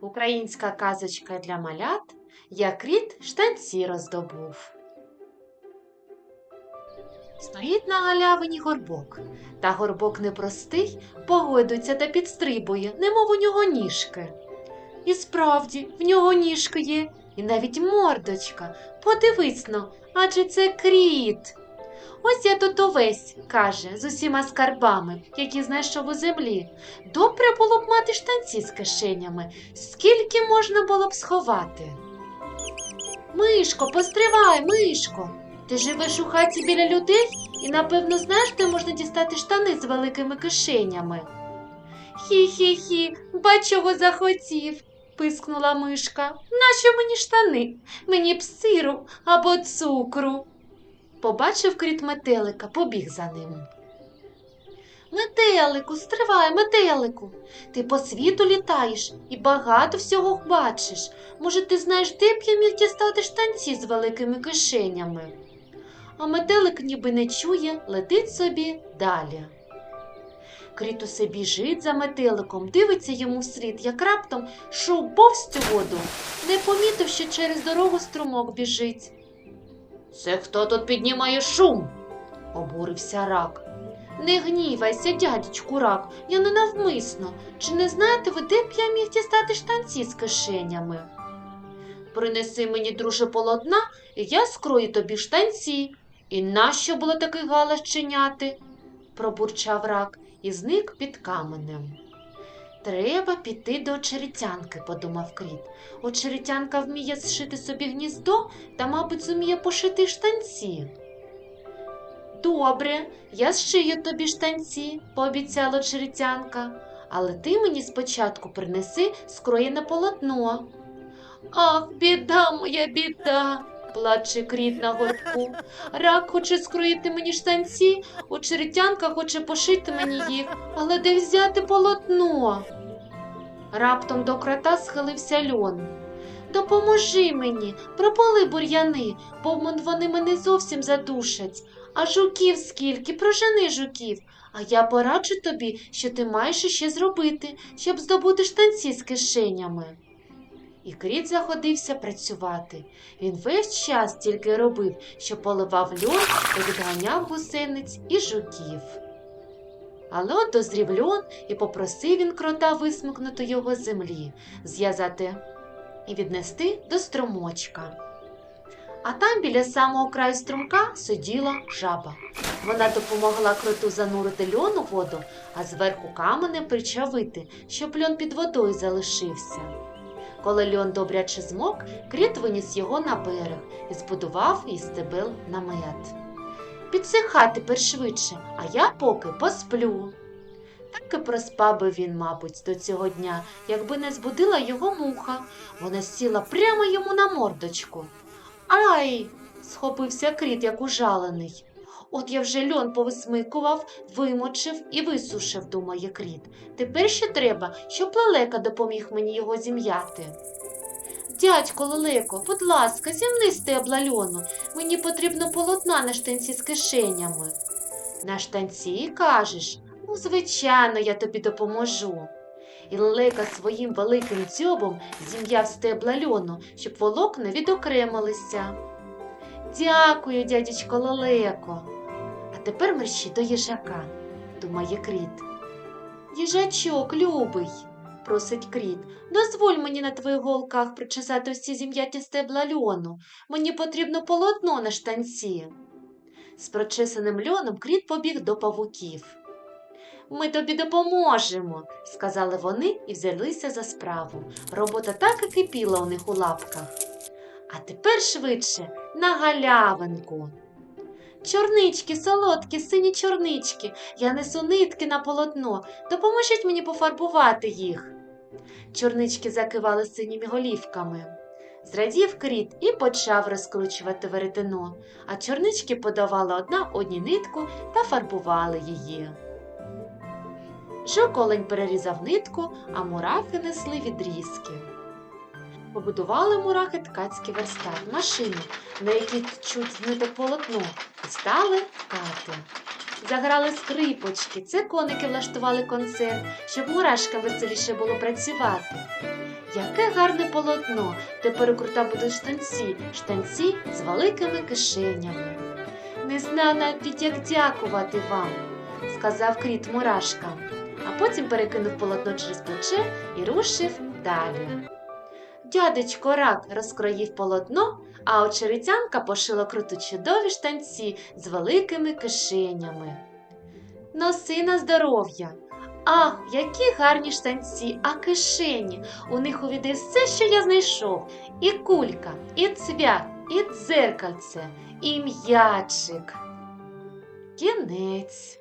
Українська казочка для малят, як кріт штанці роздобув. Стоїть на галявині горбок, та горбок непростий, погойдується та підстрибує, немов у нього ніжки. І справді, в нього ніжки є, і навіть мордочка. Подивись но, адже це кріт. Ось я тут увесь, каже, з усіма скарбами, які знайшов у землі. Добре було б мати штанці з кишенями, скільки можна було б сховати. Мишко, постривай, мишко. Ти живеш у хаті біля людей і, напевно, знаєш, де можна дістати штани з великими кишенями. Хі-хі-хі, бач, чого захотів, пискнула мишка. Нащо мені штани? Мені б сиру або цукру. Побачив кріт метелика, побіг за ним. Метелику, стривай, метелику. Ти по світу літаєш і багато всього бачиш. Може, ти знаєш, де б я міг дістати штанці з великими кишенями? А метелик ніби не чує, летить собі далі. Кріт усе біжить за метеликом, дивиться йому вслід, як раптом шов цю воду, не помітив, що через дорогу струмок біжить. Це хто тут піднімає шум? обурився рак. Не гнівайся, дядечку рак, я ненавмисно. Чи не знаєте ви, де б я міг дістати штанці з кишенями? Принеси мені, друже, полотна, і я скрою тобі штанці. І нащо було такий галас чиняти? пробурчав рак і зник під каменем. Треба піти до очеретянки, подумав кріт. Очеретянка вміє зшити собі гніздо та, мабуть, зуміє пошити штанці. Добре, я зшию тобі штанці, пообіцяла очеретянка, але ти мені спочатку принеси скроєне полотно. Ах, біда моя біда, плаче кріт на горбку. Рак хоче скроїти мені штанці, очеретянка хоче пошити мені їх, але де взяти полотно? Раптом до крота схилився льон. Допоможи мені, пропали бур'яни, бо вони мене зовсім задушать. А жуків скільки, прожени жуків. А я пораджу тобі, що ти маєш іще зробити, щоб здобути штанці з кишенями. І кріт заходився працювати. Він весь час тільки робив, що поливав льон відганяв гусениць і жуків. Але от дозрів льон і попросив він крота висмикнути його з землі, зв'язати і віднести до струмочка. А там біля самого краю струмка сиділа жаба. Вона допомогла кроту занурити льон у воду, а зверху каменем причавити, щоб льон під водою залишився. Коли льон добряче змок, кріт виніс його на берег і збудував із стебел намет. Підсихай тепер швидше, а я поки посплю. Так і проспав би він, мабуть, до цього дня, якби не збудила його муха. Вона сіла прямо йому на мордочку. Ай! схопився кріт, як ужалений. От я вже льон повисмикував, вимочив і висушив, думає кріт. Тепер ще треба, щоб лелека допоміг мені його зім'яти. Дядько Лелеко, будь ласка, зімни стебла льону. Мені потрібно полотна на штанці з кишенями. На штанці, кажеш? Ну, звичайно, я тобі допоможу. І лелека своїм великим дзьобом зім'яв стебла льону, щоб волокна відокремилися. Дякую, дядечко Лелеко. А тепер мерщі до їжака, думає кріт. Їжачок, любий, просить кріт, дозволь мені на твоїх голках причесати всі зім'яті стебла льону. Мені потрібно полотно на штанці. З прочесаним льоном кріт побіг до павуків. Ми тобі допоможемо, сказали вони і взялися за справу. Робота так і кипіла у них у лапках. А тепер швидше на галявинку. Чорнички, солодкі, сині чорнички, я несу нитки на полотно. Допоможіть мені пофарбувати їх. Чорнички закивали синіми голівками. Зрадів кріт і почав розкручувати веретено, а чорнички подавали одна одні нитку та фарбували її. Жоколень перерізав нитку, а мурахи несли відрізки. Побудували мурахи ткацький верстат, машину, на якій чуть ниток полотно, і стали ткати. заграли скрипочки, це коники влаштували концерт, щоб мурашкам веселіше було працювати. Яке гарне полотно! Тепер у крута будуть штанці, штанці з великими кишенями. Не знаю навіть, як дякувати вам, сказав кріт мурашка, а потім перекинув полотно через плече і рушив далі. Дядечко рак розкроїв полотно, а очеретянка пошила круту чудові штанці з великими кишенями. Носи на здоров'я. Ах, які гарні штанці, а кишені. У них увійде все, що я знайшов. І кулька, і цвях, і дзеркальце, і м'ячик. Кінець.